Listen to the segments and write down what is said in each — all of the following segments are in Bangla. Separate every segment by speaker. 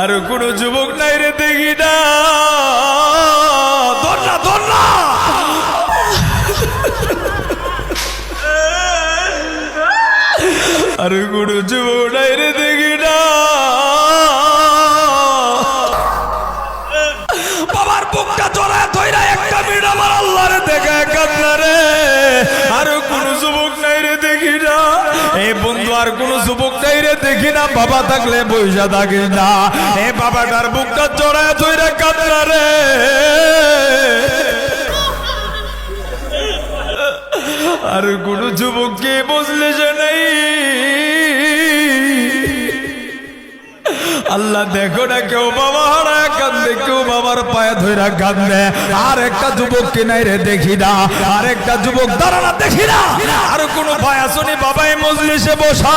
Speaker 1: আর কোন যুবক নাই রে দেখি না। আর কোন যুবক নাই রে দেখি না। আর কোন যুবক চাইরে দেখি না বাবা থাকলে বৈশা থাকিস না। এ বাবাটার বুকটা চড়ায় তৈরি কান্না রে। আর কোন যুবককে বুঝলে যে নেই। আল্লাহ দেখো না কেউ বাবা হারায় কান্দে কেউ বাবার পায়ে ধইরা কান্দে। আর একটা যুবক কিনাই রে দেখি না আর একটা যুবক দাঁড়ানা দেখি না। আর কোন ভাই আসনি বাবাই মজলিসে বসা।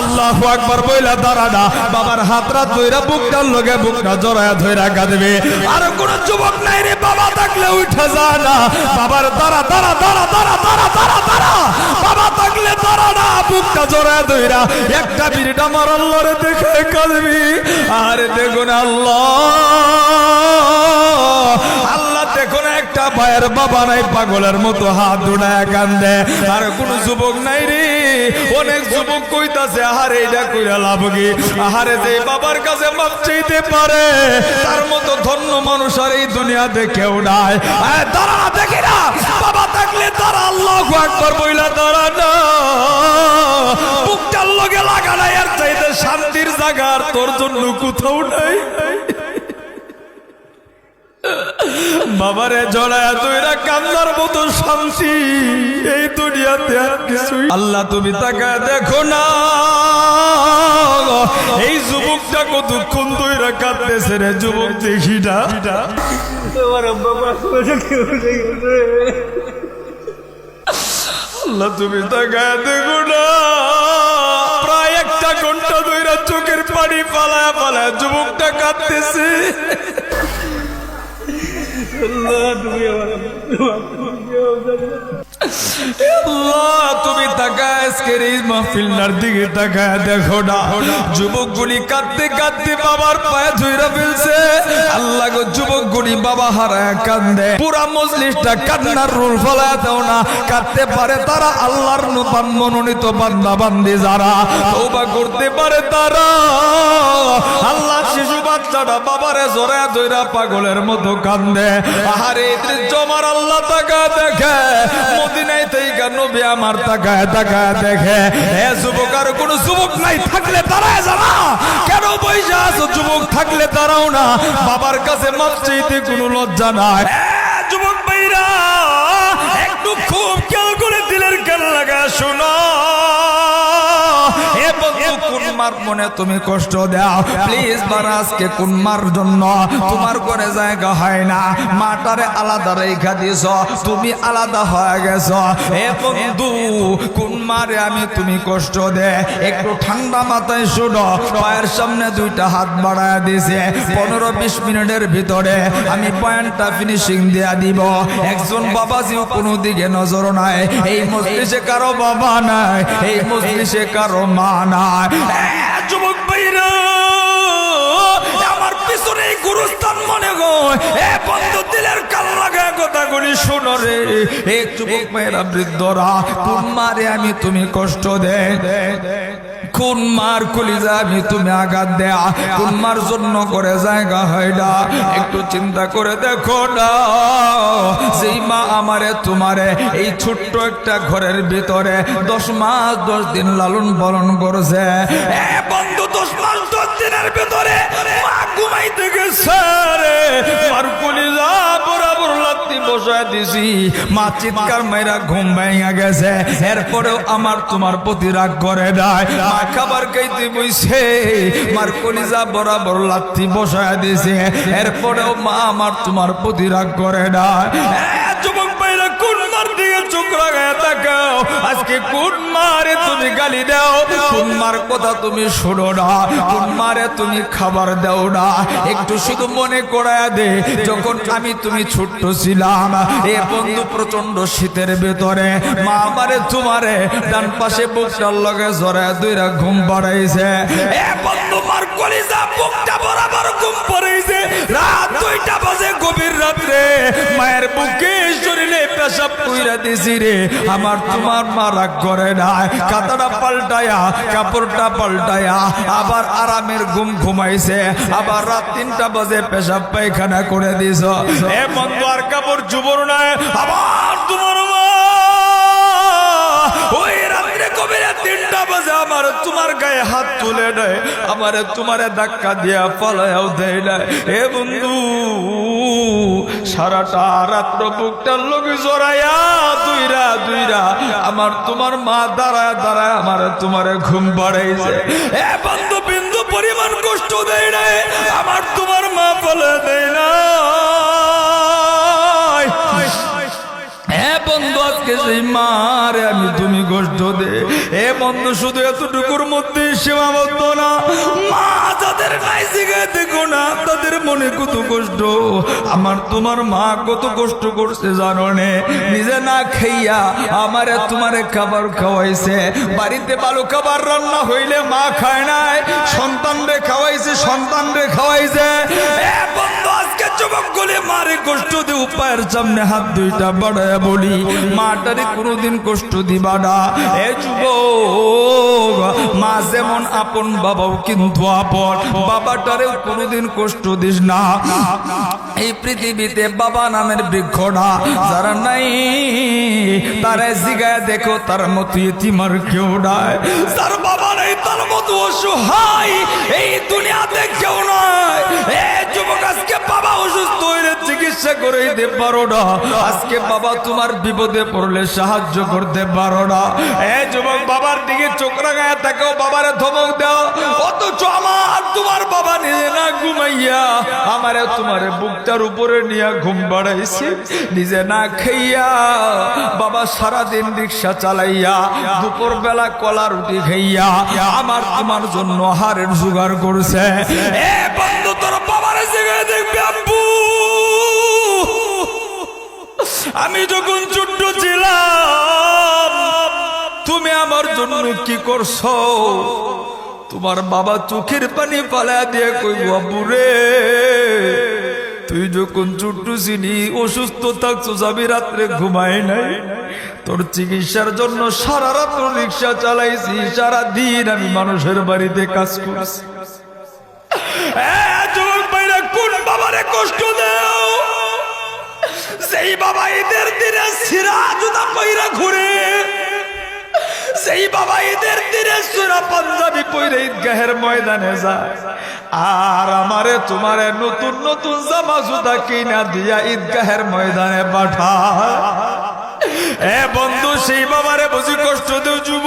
Speaker 1: আল্লাহ একবার বইলা দাঁড়ানা। বাবার হাতরা ধইরা বুকটার লগে বুকটা জড়ায় ধইরা কাঁদবে। আর কোন যুবক নাই রে বাবা, থাকলে উঠে যা না। বাবার দাঁড়া দাঁড়া দাঁড়া দাঁড়া দাঁড়া দাঁড়া দাঁড়া। বাবা থাকলে দাঁড়া না, বুকটা জড়ায় ধইরা। একটা বিরিট আমার আল্লাহরে দেখে কাঁদবি। আর দেখুন আল্লাহ। আল্লাহ দেখুন একটা ভাইয়ের বাবা নাই, পাগলের মতো হাত দুড়ায় কান্দে। আর কোন যুবক নাই রে। অনেক যুবক কইতাছে, আহারে এটা কইরা লাভ কি? আহারে, যে বাবার কাছে মাপ চাইতে পারে, তার মতো ধন্য মানুষ আর এই দুনিয়াতে কেউ নাই। দাঁড়া, দেখি না। বাবা আল্লাহ একবার বইলা দাঁড়া না। বুকটার লগে লাগানা এর চাইতে শান্তির জায়গা আর তোর জন্য কোথাও নাই। বাবারে জড়ায় তুইরা কান্নার মতো শান্তি এই দুনিয়াতে আর কিছুই আল্লাহ তুমি তাকায় দেখো না। এই যুবকটা কতক্ষণ তুইরা কাঁদতেছে রে, যুবক দেখি না।
Speaker 2: আব্বা পাঁচ বছর কেউ গেছে
Speaker 1: আল্লাহ তুমি তাকায় দেখো না। প্রায় একটা ঘণ্টা ধইরা চোখের পানি পালা পালায় যুবকটা কাঁদতেছে।
Speaker 2: আল্লাহ তুমি আমার
Speaker 1: আল্লাহ, আজকের এই মাহফিলটার দিকে তাকায় দেখো না। যুবকগুলি কাঁদতে কাঁদতে বাবার পায়ে ধইরা ফেলছে। আল্লাহ গো যুবকগুলি বাবা হারায় কান্দে। পুরা মজলিসটা কান্নার রোল ফলায় দাও না। কাঁদতে পারে তারা আল্লাহর নুপান মনোনীত বান্দা, বান্দি যারা। তৌবা করতে পারে তারা। আল্লাহ শিশু বাচ্চাটা বাবারে জোরে ধইরা পাগলের মতো কান্দে। আহারে আমার আল্লাহ তাকা দেখে। মদিনায় থেকে নবী আমার তাকায় তাকায় দেখে। এ যুবক, আর কোন যুবক নাই, থাকলে দাঁড়ায় যারা কেন পয়সা আছো যুবক, থাকলে দাঁড়াও না। বাবার কাছে মাপ চাইতে কোনো লজ্জা নাই। যুবক ভাইরা, একটু খুব খেয়াল করে দিলের খেয়াল লাগা শোনো। কোন মার মনে তুমি কষ্ট দাও। প্লিজ কোন মার জন্য। তোমার ঘরে জায়গা হয় না। মাটারে আলাদা রেখা দিছ। তুমি আলাদা হয়ে গেছ। এ বন্ধু কোন আমি তুমি কষ্ট দে। একটু ঠান্ডা মাথায় শোনো। পায়ের সামনে দুইটা হাত বাড়ায় দিছে। পনেরো বিশ মিনিটের ভিতরে আমি পয়েন্টটা ফিনিশিং দেয়া দিব। একজন বাবাজিও কোনো দিকে নজর নাই। এই মজলিসে কারও বাবা নাই। এই মজলিসে কারও মা নাই। এ, যুবক ভাইরা আমার পিছনে গুরুস্থান মনে গো এ বন্ধু দিলের কাল লাগা কথা গুলি শোনো রে। এক যুবক মেয়েরা বৃদ্ধরা তোমারে মারে আমি তুমি কষ্ট দে দে দে কোন মার কলিজা আমি তুমি আঘাত দেয়া? কোন মার জন্য করে জায়গা হয় না? একটু চিন্তা করে দেখো না। যেই মা আমারে, তোমারে, এই ছোট্ট একটা ঘরের ভিতরে দশ মাস দশ দিন লালন পালন করছে। বন্ধু, দশ মাস দিনের ভিতরে মা ঘুমাইতে গেছে রে। মার কলিজা বরাবর লাত্তি বসায় দিছি। মা চিৎকার ঘুম গেছে। এরপরেও আমার তোমার প্রতি রাগ করে নাই। মা খাবার খাইতে বইছে। মার কলিজা বরাবর লাত্তি বসায় দিছে। এরপরেও মা আমার তোমার প্রতি রাগ করে নাই। যুবক কোন মার দিকে চোখ লাগায় তাকাও। আজকে কোন মারে তুমি গালি দাও? কোন মার কথা তুমি শোনো না? কোন মারে তুমি খাবার দাও না? একটু শুধু মনে করায়া দে, যখন আমি তুমি ছোট্ট ছিলাম, এ বন্ধু প্রচণ্ড শীতের ভেতরে, মা আমারে তোমারে ডান পাশে বুকটার লগে জড়ায় দুইরা ঘুম পাড়াইছে এ বন্ধু মার কলিজা বুকটা বরাবর ঘুম পাড়াইছে। রাত দুইটা বাজে গভীর রাত্রে, মায়ের বুকে শরীরে পেশাব কইরা দিছি রে, আমার তোমার মা করে না কাতাটা পাল্টায়া, কাপড়টা পাল্টায়া, আবার আরামের ঘুম ঘুমাইছে। আবার রাত তিনটা বাজে পেশাব পায়খানা করে দিছ। এ বন্ধু, আর কাপড় চুবর নাই, আবার তোমার তিনটা বাজে আমার তোমার গায়ে হাত তুলে নেয় আমারে তোমারে ধাক্কা দিয়া পালায়াও দেয় না এ বন্ধু সারাটা রাত্র বুকটার লোক জড়াইয়া দুইরা দুইরা আমার তোমার মা দাঁড়ায় দাঁড়ায় আমার তোমার ঘুম বাড়াইছে। বন্ধু বিন্দু পরিমাণ কষ্ট দেয় না আমার তোমার মা বলে দেয় না হ্যাঁ বন্ধু, আজকে সেই তুমি কষ্ট দে। এ বন্ধু, শুধু এতটুকুর মধ্যে সীমাবদ্ধ না। মা তাদের মনে কত কষ্ট। আমার তোমার মা কত কষ্ট করছে জানো নে। নিজে না খাইয়া আমারে তোমারে খাবার খাওয়াইছে। বাড়িতে ভালো খাবার রান্না হইলে মা খায় নাই সন্তান রে খাওয়াইছে সন্তান রে খাওয়াইছে। এ বন্ধু যুবক গুলি মারে কষ্ট দিয়ে উপায়ের সামনে হাত দুইটা বাড়ায় বলি, মাটারে কোনোদিন কষ্ট দিবা না। এ যুবক, মা যেমন আপন, বাবাও কিন্তু আপন। বাবাটারেও কোনোদিন কষ্ট দিস না। এই পৃথিবীতে বাবা নামের বৃক্ষ না, যারা নাই তারা জিগায় দেখো, তার মতো ইতিমার কেউ নাই। তার বাবা নাই, তার মতো অসহায়, এই দুনিয়াতে কেউ যুবক আজকে বাবা অসুস্থ পারো আজকে বাবা তোমার বিপদে পড়লে সাহায্য করতে পারো বুকটার উপরে নিয়ে ঘুম বাড়াইছে, নিজে না খাইয়া বাবা সারাদিন রিক্সা চালাইয়া দুপুর বেলা কলা রুটি খাইয়া, আমার তোমার জন্য হারের জোগাড় করছে। আমি যখন ছোট্ট ছিলাম, তুমি আমার জন্য কি করছ? তোমার বাবা চোখের পানি পালা দিয়ে কইব আব্বু রে, তুই যখন ছোট্ট ছিলি, অসুস্থ থাকছো রাত্রে ঘুমাই নাই। তোর চিকিৎসার জন্য সারা রাত্র রিক্সা চালাইছি সারা দিন আমি মানুষের বাড়িতে কাজ করছি। কোন বাবারে কষ্ট দেও? সেই বাবা ঈদের দিনে সিরা জুতা পইরা ঘুরে সেই বাবা ঈদের দিনে সুরা পাঞ্জাবি পইরে ঈদগাহের ময়দানে যায়। আর আমারে তোমারে নতুন নতুন জামা জুতা কিনা দিয়া ঈদগাহের ময়দানে পাঠায়। এ বন্ধু, সেই বাবারে বুঝি কষ্ট দেও যুব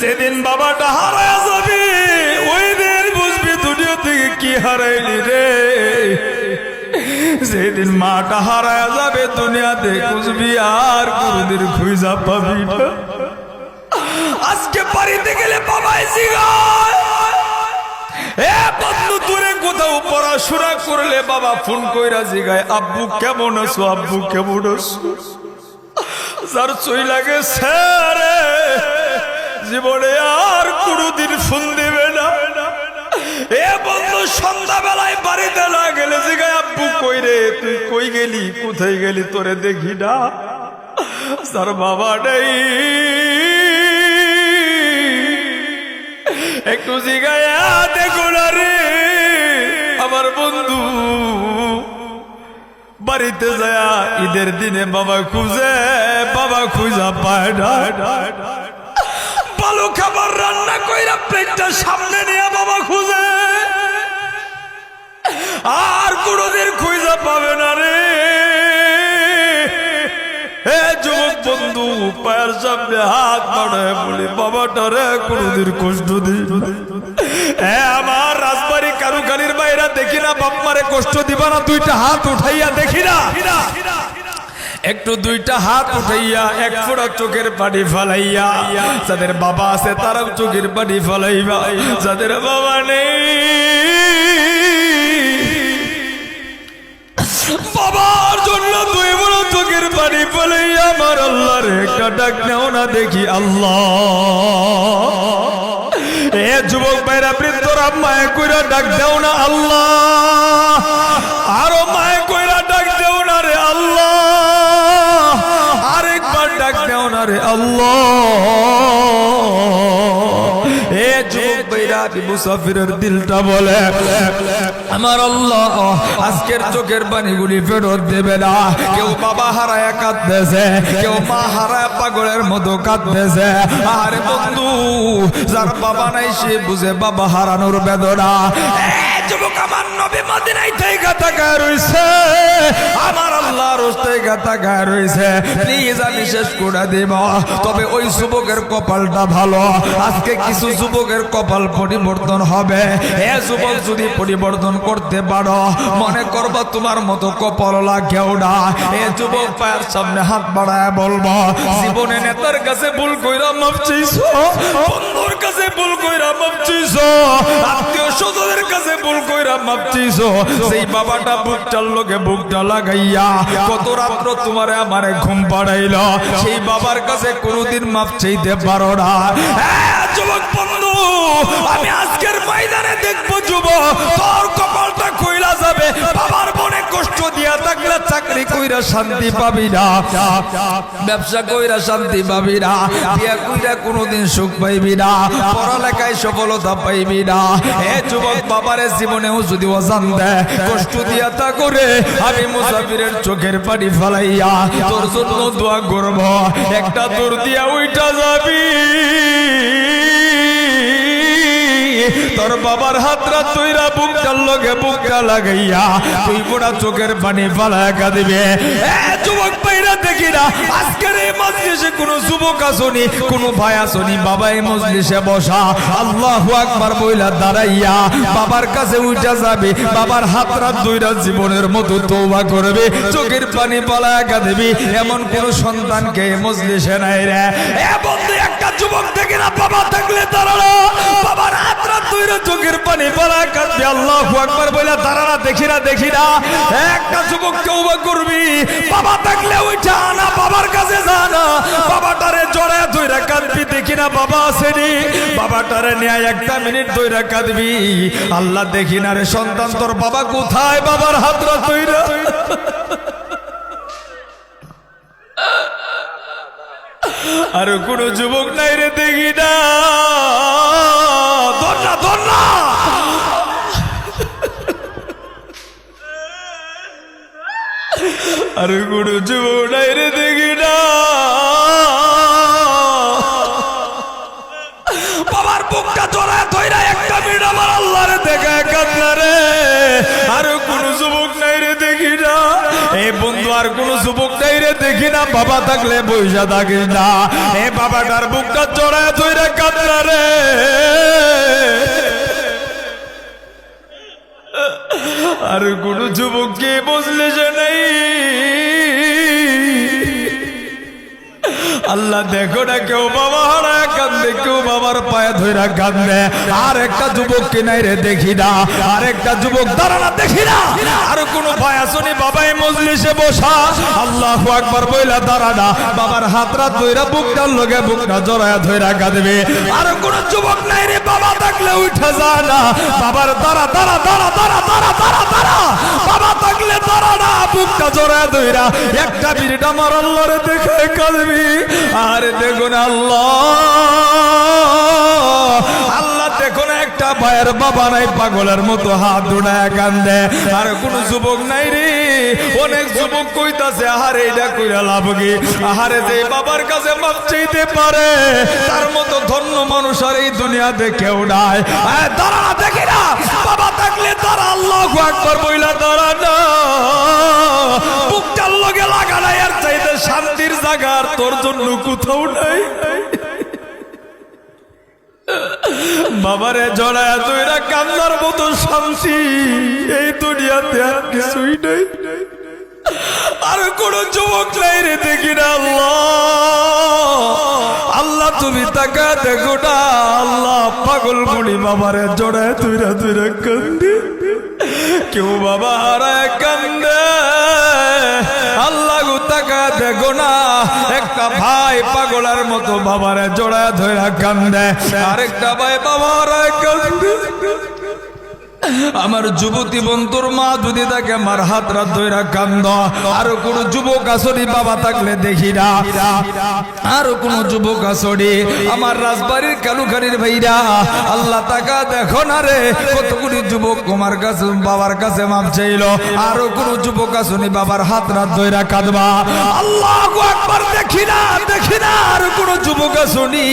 Speaker 1: সেদিন বাবাটা হারায় যাবে। ওই দিন বুঝবি দুনিয়া থেকে কি হারাইলি রে। সেদিন মাটা হারায় যাবে দুনিয়াতে খুঁজবি আর কোনদিন খুঁজা পাবি আজকে বাড়িতে গেলে বাবাই জিগায় বাবা ফোন আব্বু, কেমন আছো? আব্বু, কেমন আছো? যার চই লাগে জীবনে আর কোনোদিন ফোন দিবে না। এ বন্ধু, সন্ধ্যাবেলায় বাড়িতে না গেলে জিগায়, আব্বু, কই রে? তুই কই গেলি? কোথায় গেলি? তোরে দেখি না। তার বাবা নেই। একটু জিগায়া দেখো না রে, আমার বন্ধু। বাড়িতে যায়, ঈদের দিনে বাবা খুঁজে, বাবা খুঁজা পায় না। কইরা প্লেটটা সামনে নিয়ে বাবা খুঁজে। আর কোনোদিন খুঁজা পাবে না রে। হে হাত বলি কোনোদিন কষ্ট আমার দেখি না, বাপ কষ্ট দিবা না, দুইটা হাত উঠাইয়া দেখি না। একটু দুইটা হাত উঠাইয়া, এক ফোঁটা চোখের পানি ফলাইয়া, যাদের বাবা আছে তারাও চোখের পানি ফলাইবা, যাদের বাবা নেই। বাবার জন্য দুই বড় চোখের পানি ফলাইয়া, আমার আল্লাহর একটা ডাক নেও না দেখি আল্লাহ। এ যুবক ভাইরা, বৃদ্ধরা, মায়ে কইরা ডাক দেও না আল্লাহ। দেও না রে আল্লাহ। এ যুবক আমি মুসাফিরের দিলটা বলে, আমার আল্লাহ, আজকের চোখের পানিগুলি ফেরত দেবে না। কেউ বাবা হারায় কাঁদতেছে, কেউ মা হারায় পাগলের মতো কাঁদতেছে। আরে বন্ধু, যার বাবা নাই সে বুঝে বাবা হারানোর বেদনা। যুবক আমার নবী মদিনায় থেকে তাকায় রইছে। আমার আল্লাহ রস্তে তাকায় রইছে। প্লিজ আমি শেষ করে দেব। তবে ওই যুবকের কপালটা ভালো। আজকে কিছু যুবকের কপাল পরিবর্তন হবে। এ যুবক যদি পরিবর্তন করতে পারো, মনে করবা তোমার মতো কপাল লাগেও না। এ যুবক পায়ের সামনে হাত বাড়ায় বলব, জীবনে নেতার কাছে ভুল কইরা মাপ চাইছো, বন্ধুর কাছে ভুল কইরা মাপ চাইছো আত্মীয় স্বজনের কাছে ভুল কইরা চাইছো সেই বাবাটা বুকটার লোকে বুকটা লাগাইয়া কত রাত্র তোমারে আমারে ঘুম পাড়াইল। সেই বাবার কাছে কোনোদিন মাপ চাইতে পারো না। যুবক বন্ধু, আমি আজকের ময়দানে দেখব যুবক। থাকলে চাকরি কইরা শান্তি পাবি না। ব্যবসা কইরা শান্তি পাবি না। বিয়া কইরা কোনোদিন সুখ পাইবি না। পড়ালেখায় সফলতা পাইবি না। এ যুবক বাবারে জীবনেও যদি অজান দেয়, কষ্ট দিয়া তা করে আমি মুসাফিরের চোখের পানি ফালাইয়া তোর জন্য দোয়া করব। একটা দূর দিয়া ওইটা যাবি। তোর বাবার হাতরা তুইরা বুকটার লগে বুকটা লাগাইয়া তুই গোড়া চোখের পানি ফালাকা দিবে। যুবক ভাইরা দেখি না আজকের এই মজলিসে কোনো যুবক আসনি, কোনো ভাই আসনি, বাবা এই মজলিসে বসা। আল্লাহ বইলা দাঁড়াইয়া বাবার কাছে উঠা যাবে, বাবার দুইরা জীবনের মতো তৌবা করবে, চোখের পানি পালাকা দিবি। এমন কোন সন্তানকে মজলিসে নাই রে। এ বন্ধু যুবক দেখি না, বাবা থাকলে দাঁড়ানো বাবার হাতরা দুইরা চোখের পানি পালাকা দিবি আল্লাহ আকবার বইলা, দাঁড়ানা দেখি না দেখি না একটা যুবক তৌবা করবি, বাবা থাকলে উঠা না, বাবার কাছে যা না। বাবাটারে জড়ায় ধইরা কাঁদবি দেখি না বাবা আসেনি। বাবাটারে নিয়ে একটা মিনিট ধইরা কাঁদবি। আল্লাহ দেখি না রে সন্তান, তোর বাবা কোথায়? বাবার হাতরা ধইরা। আর কোন যুবক নাই রে দেখি না। আর কোন যুবক নাই রে দেখি না। বাবার বুকটা জড়ায় ধইরা একটা মিনিট আমার আল্লাহরে দেখা, কান্না রে। আর কোন যুবক নাই রে দেখি না। এই বন্ধু, আর কোন যুবক না, বাবা থাকলে বৈশা থাকিস না। এ বাবাটার বুকটা চড়ায় তুই রে কান্না রে। আর কোন যুবককে বসলে সে নেই। আল্লাহ দেখো না কেউ বাবা হারায় কান্দে, কেউ বাবার পায়ে ধইরা কান্দে। আর একটা যুবক কে নাই রে দেখি না। আর একটা যুবক দাঁড়ানা দেখি না। আর কোন ভাই আসনি, বাবা এই মজলিসে বসা। আল্লাহ আকবার বইলা দাঁড়ানা বাবার হাতরা ধইরা বুকটার লগে বুকটা জড়ায়া ধইরা কাঁদবে। আর কোন যুবক নাই রে, বাবা থাকলে উঠে যা না। বাবার দাঁড়া দাঁড়া দাঁড়া দাঁড়া দাঁড়া দাঁড়া দাঁড়া। বাবা থাকলে দাঁড়া বুকটা জড়ায়া ধইরা। একটা বিড়িটা আমার আল্লাহরে দেখে কাঁদবি। আর দেখুন আল্লাহ। আল্লাহ দেখুন একটা ভাইয়ের বাবা নাই মতো হাত আর কোন যুবক নাই রে। অনেক যুবক কইতাছে বাবার কাছে মাপ চাইতে মতো ধন্য মানুষ আর এই নাই। না। বাবা তারা না। লগে আর চাইতে শান্তির জায়গা আর তোর জন্য কোথাও নাই। বাবারে জড়ায় তুইরা কান্নার মতো শান্তি। এই দুনিয়াতে আর কিছুই নাই। আর কোন যুবক নাই রে দেখি না আল্লাহ। আল্লাহ তুমি তাকা দেখো না আল্লাহ। পাগল মুড়ি বাবারে জড়ায় তুইরা তুইরা কান্দি। কেউ বাবা হারায় কান্দে। তাকা গোনা। একটা ভাই পাগলার মতো বাবারে জোড়ায় ধরে কান্দে। আরেকটা ভাই বাবার কান্দে। আমার যুবতী বন্ধুর মা যদি তাকে আমার হাত রাত ধইরা কান্দ, আর কোন যুবক আসরি বাবা থাকলে দেখি না। আর কোন যুবক আসরি আমার রাজবাড়ির কালুখানির ভাইরা, আল্লাহ তাকা দেখো না রে, কতগুলি যুবক তোমার কাছে, বাবার কাছে মাপ চাইল। আর কোন যুবক আসনি বাবার হাত রাত ধইরা কাঁদবা। আল্লাহ একবার দেখি না দেখি না, আর কোন যুবক আসনি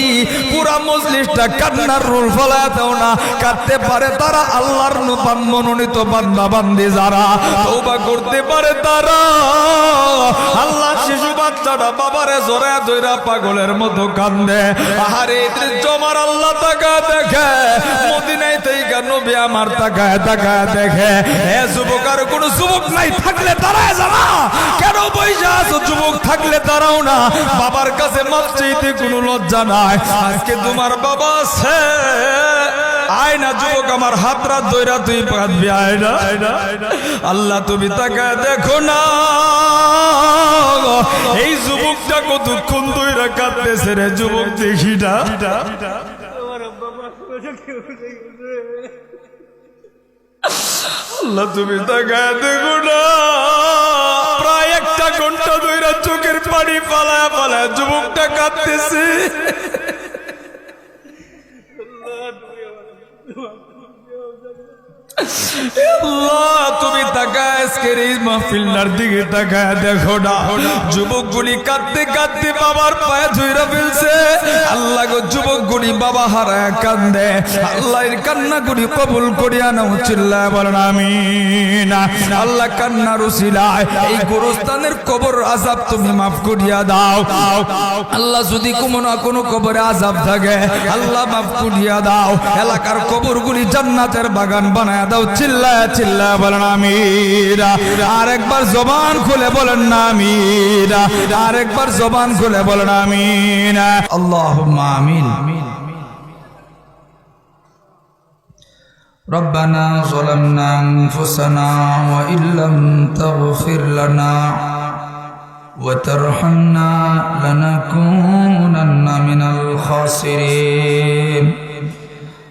Speaker 1: পুরা মজলিসটা কান্নার রোল ফলায় দাও না। কাঁদতে পারে তারা আল্লাহর মনোনীত বান্দা বান্দি যারা তৌবা করতে পারে তারা। আল্লাহ শিশু বাচ্চাটা বাবারে জোরে ধইরা পাগলের মতো কান্দে। আহারে জমার আল্লাহ তাকা দেখে। মদিনায় থেকে নবী আমার তাকায় তাকায় দেখে। হে যুবক আর কোন যুবক নাই, থাকলে তারাই জানা কেন পয়সা আছো যুবক, থাকলে তারাও না। বাবার কাছে মাপ কোনো লজ্জা নাই। আজকে তোমার বাবা আছে। আয় না যুবক আমার হাত রাত দইরা তুই পাতবি আয় না আল্লাহ, তুমি তাকে দেখো না। এই যুবকটা কতক্ষণ দইরা কাঁদতেছে রে, যুবক দেখি না আল্লাহ, তুমি তাকায় দেখো না। প্রায় একটা ঘণ্টা ধইরা চোখের পানি পালায় পালায় যুবকটা কাঁদতেছে। Byłam আল্লাহ, তুমি তাকায় আজকের এই মাহফিলটার দিকে তাকায় দেখো না। যুবকগুলি কাঁদতে কাঁদতে বাবার পায়ে ধইরা ফেলছে। আল্লাহ গো যুবকগুলি বাবা হারায় কান্দে। আল্লাহ এর কান্নাগুলি কবুল করিয়া নাও চিল্লায় বলেন আমিন। আল্লাহ কান্নার উসিলায় এই গোরস্থানের কবর আজাব তুমি মাফ করিয়া দাও। আল্লাহ যদি কোনো না কোনো কবরে আজাব থাকে আল্লাহ মাফ করিয়া দাও। এলাকার কবরগুলি জান্নাতের বাগান বানায় দাও চিল্লায় চিল্লায় বলেন আমিরা আর একবার জবান খুলে বলেন না আমিরা আর একবার জবান খুলে বলেন আমিন আল্লাহ আমিন ربنا ظلمنا أنفسنا وإن لم تغفر لنا وترحمنا لنكونن من الخاسرين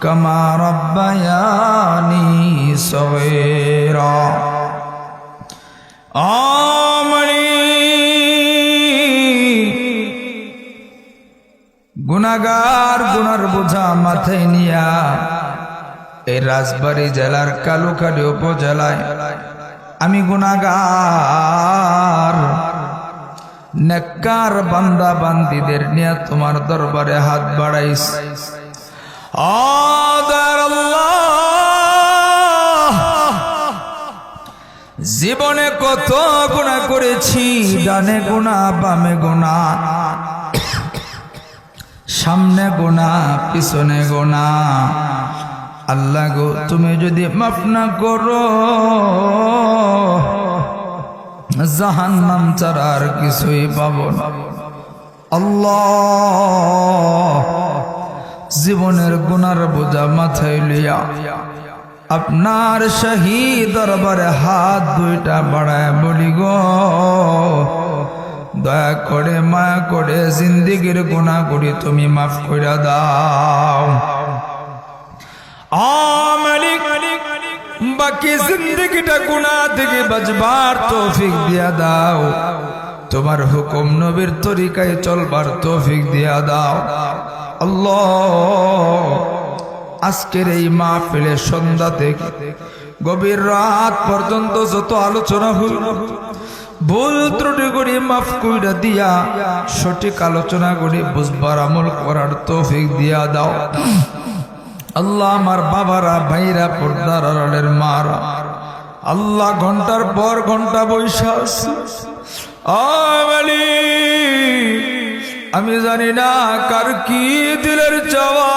Speaker 1: كما ربياني صغيرا آمين গুনাগার গুনার বোঝা মাথায় নিয়া এই রাজবাড়ী জেলার কালুকালি উপজেলায় আমি গুনাগার নেককার বান্দা বান্দিদের নিয়ে তোমার দরবারে হাত বাড়াইস আদার আল্লাহ। জীবনে কত গুণা করেছি, ডানে গুণা বামে গুণা সামনে গোনা পিছনে গোনা আল্লাহ গো, তুমি যদি মাফ না করো জাহান নাম ছাড়া আর কিছুই পাব আল্লাহ। জীবনের গুনার বোঝা মাথায় লিয়া আপনার শাহী দরবারে হাত দুইটা বাড়ায় বলি গো, দয়া করে মায়া করে জিন্দিগির গুণা করি তুমি মাফ করে দাও। বাকি জিন্দিগিটা গুণা থেকে বাজবার তৌফিক দিয়া দাও। তোমার হুকুম নবীর তরিকায় চলবার তৌফিক দিয়া দাও। আল্লাহ আজকের এই মাহফিলের সন্ধ্যা থেকে গভীর রাত পর্যন্ত যত আলোচনা হল ভুল ত্রুটি করি মাফ কইরা দিয়া সঠিক আলোচনা করি বুঝবার আমল করার তৌফিক দিয়া দাও। আল্লাহ আমার বাবারা ভাইরা পর্দার আড়ালের মারা আল্লাহ ঘণ্টার পর ঘণ্টা বৈশাখ মালিক, আমি জানি না কার কি দিলের চাওয়া,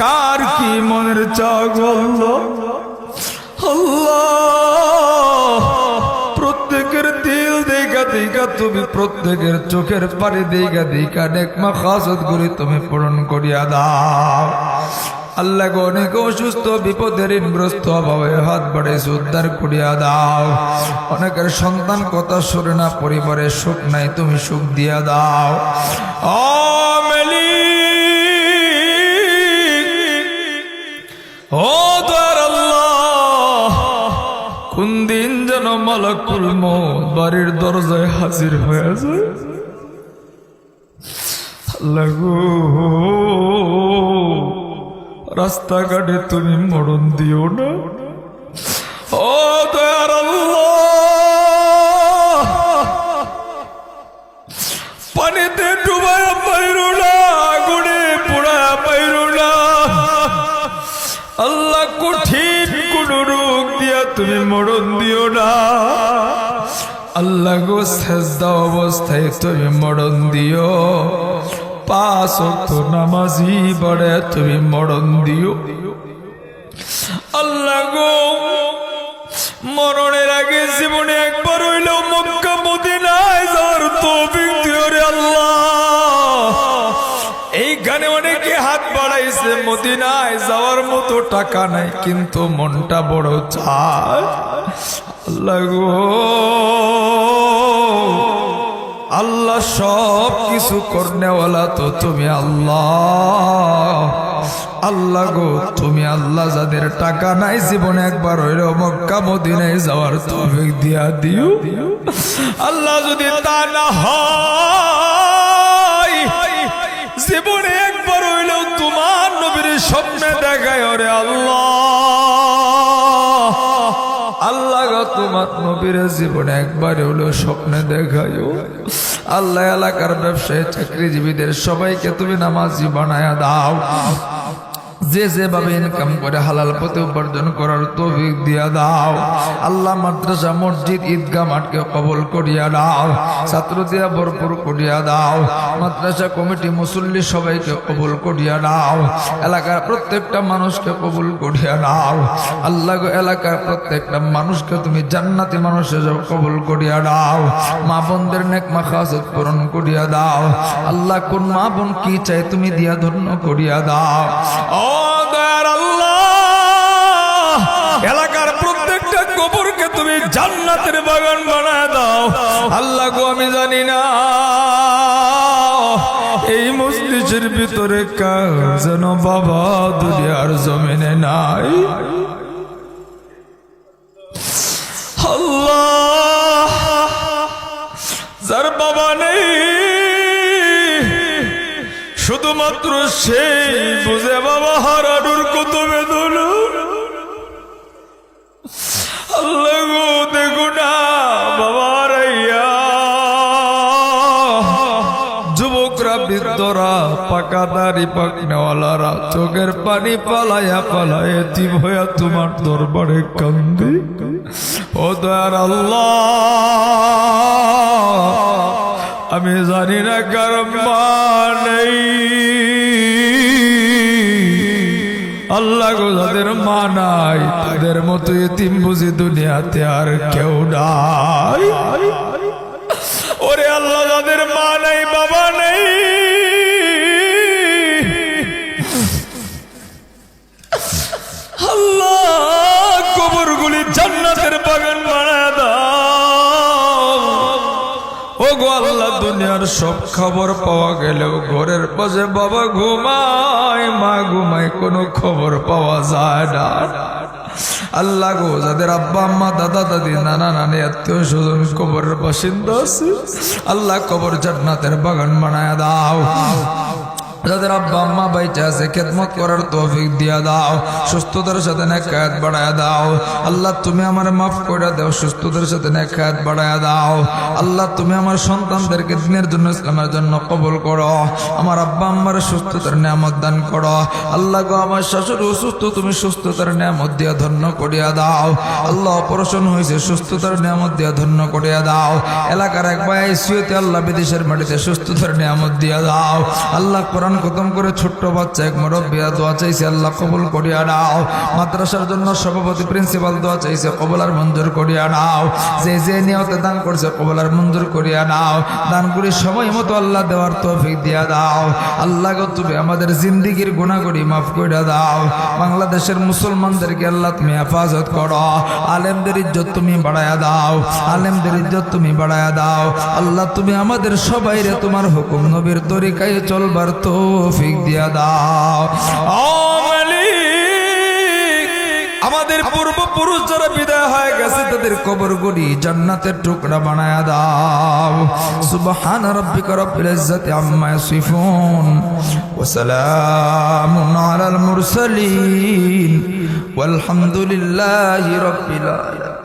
Speaker 1: কার কি মনের চাওয়া আল্লাহ, প্রত্যেকের দিল দেখা দেখা, তুমি প্রত্যেকের চোখের পানি দেখা দেখা নেকমা খাসত করে তুমি পূরণ করিয়া দাও। আল্লাহ গো, অনেক অসুস্থ, বিপদের ঋণগ্রস্ত অভাবে হাত বাড়াইছে উদ্ধার করিয়া দাও। অনেকের সন্তান কথা শুনে না পরিবারের সুখ নাই, তুমি সুখ দিয়া দাও। ও দয়ার আল্লাহ, কোন দিন যেন মালাকুল মৌত বাড়ির দরজায় হাজির হয়ে যায়। আল্লাহ রাস্তাঘাটে তুমি মরণ দিও না। ও পানিতে ডুবায়া পাইরো না, আগুনে পোড়ায়া পাইরো আল্লাহ কঠিন কোন রোগ দিয়া তুমি মরণ দিও না। আল্লাহ গো সেজদা অবস্থায় তুমি মরণ দিও। পাঁচ অক্ত নামাজি বড়ে, তুমি মরণ দিও। আল্লাহ গো, মরণের আগে জীবনে একবার হইল মক্কা, মদিনায় যাওয়ার তৌফিক দিও আল্লাহ। এইখানে অনেকে হাত বাড়াইছে, মদিনায় যাওয়ার মতো টাকা নাই, কিন্তু মনটা বড় চায়। আল্লাহ আল্লাহ সব কিছু করনেওয়ালা তো তুমি আল্লাহ। আল্লাহ গো, তুমি আল্লাহ যাদের টাকা নাই, জীবনে একবার হইল মক্কা, মদিনায় যাওয়ার তৌফিক দিয়া দিও। আল্লাহ যদি তা না হয়, জীবনে একবার হইলেও তোমার নবীর স্বপ্নে দেখায়, ওরে আল্লাহ। গো তোমার নবীর জীবনে একবার হলেও স্বপ্নে দেখায়ও আল্লাহ এলাকার ব্যবসায়ী, চাকরিজীবীদের সবাইকে তুমি নামাজি বানায় দাও। যে যেভাবে ইনকাম করে হালাল পথে উপার্জন করার তৌফিক দিয়া দাও। আল্লাহ মাদ্রাসা, মসজিদ, ঈদগাহ মাঠকে কবল করিয়া দাও। ছাত্র দিয়া ভরপুর করিয়া দাও। মাদ্রাসা কমিটি, মুসল্লি সবাইকে কবুল করিয়া দাও। এলাকার প্রত্যেকটা মানুষকে কবুল করিয়া দাও। আল্লাহ এলাকার প্রত্যেকটা মানুষকে তুমি জান্নাতি মানুষের কবুল করিয়া দাও। মা বোনদের নেক মাখাজত পূরণ করিয়া দাও। আল্লাহ, কোন মা বোন কি চাই তুমি দিয়া ধন্য করিয়া দাও। জান্নাতের বাগান বানায় দাও। আল্লাহ গো, আমি জানি না। এই মসজিদের ভিতরে কার যেন বাবা দুনিয়ার জমিনে নাই। আল্লাহ, যার বাবা নেই, শুধুমাত্র সেই বুঝে বাবা হারানোর কত বেদনা। আল্লাহ বৃদ্ধরা পাকা দাড়ি চোখের পানি হইয়া তোমার দরবারে কান্দি। ও দয়ার আল্লাহ, আমি জানি না কারণ মা নেই আল্লাহ গো, যাদের মা নাই, তাদের মতো এতিম বুঝি দুনিয়াতে আর কেউ নাই। ওরে আল্লাহ, যাদের মা নাই বাবা নেই দুনিয়ার সব খবর পাওয়া গেলেও ঘরের পাশে বাবা ঘুমায়, মা ঘুমায়, কোনো খবর পাওয়া যায় না। আল্লাহ গো, যাদের আব্বা, আম্মা, দাদা, দাদি, নানা, নানি, আত্মীয় স্বজন কবরের বাসিন্দা আছে, আল্লাহ কবর জান্নাতের বাগান বানায় দাও। যাদের আব্বা আম্মা বাইচা আছে, খেদমত করার তৌফিক দিয়া দাও সুস্থতার সাথে নেকায়াত বাড়ায় দাও। আল্লাহ তুমি আমার মাফ করে দাও সুস্থতার সাথে নেকায়াত বাড়ায় দাও। আল্লাহ তুমি আমার সন্তানদেরকে দিনের জন্য, ইসলামের জন্য কবুল করো। আমার আব্বা আম্মার সুস্থতার নিয়ামত দান করো। আল্লাহ গো, আমার শাশুড়ি অসুস্থ, তুমি সুস্থতার নিয়ামত দিয়া ধন্য করিয়া দাও। আল্লাহ অপারেশন হয়েছে সুস্থতার নিয়ামত দিয়া ধন্য করিয়া দাও। এলাকার এক ভাই আইসিউতে আল্লাহ বিদেশের মাটিতে সুস্থতার নিয়ামত দিয়া দাও। আল্লাহ কোরআন খতম করে ছোট্ট বাচ্চা এক মরব্বিয়া দোয়া চাইছে, আল্লাহ কবুল করিয়া দাও মাদ্রাসার জন্য সভাপতি প্রিন্সিপাল দোয়া চাইছে কবলার মঞ্জুর করিয়া নাও। যে যে নিয়তে দান করছে কবলার মঞ্জুর করিয়া নাও। দান করে সময় মতো আল্লাহ দেওয়ার তৌফিক দিয়া দাও। আল্লাহ তুমি আমাদের জিন্দিগির গুণাগুড়ি মাফ করে দাও। বাংলাদেশের মুসলমানদেরকে আল্লাহ তুমি হেফাজত করো। আলেমদের ইজ্জত তুমি বাড়ায়া দাও। আলেমদের ইজ্জত তুমি বাড়ায়া দাও। আল্লাহ, তুমি আমাদের সবাইরে তোমার হুকুম নবীর তরিকায় চলবার তৌফিক দিয়া দাও। আমাদের পূর্বপুরুষ যারা বিদায় হয়ে গেছে তাদের কবর গুলি জান্নাতের টুকরা বানায়া দাও। সুবহান রাব্বিকা রব্বিল ইজ্জাতি আম্মা ইয়াসিফুন। ওয়া সালামুন আলাল মুরসালিন। ওয়ালহামদুলিল্লাহি রাব্বিল আলামিন।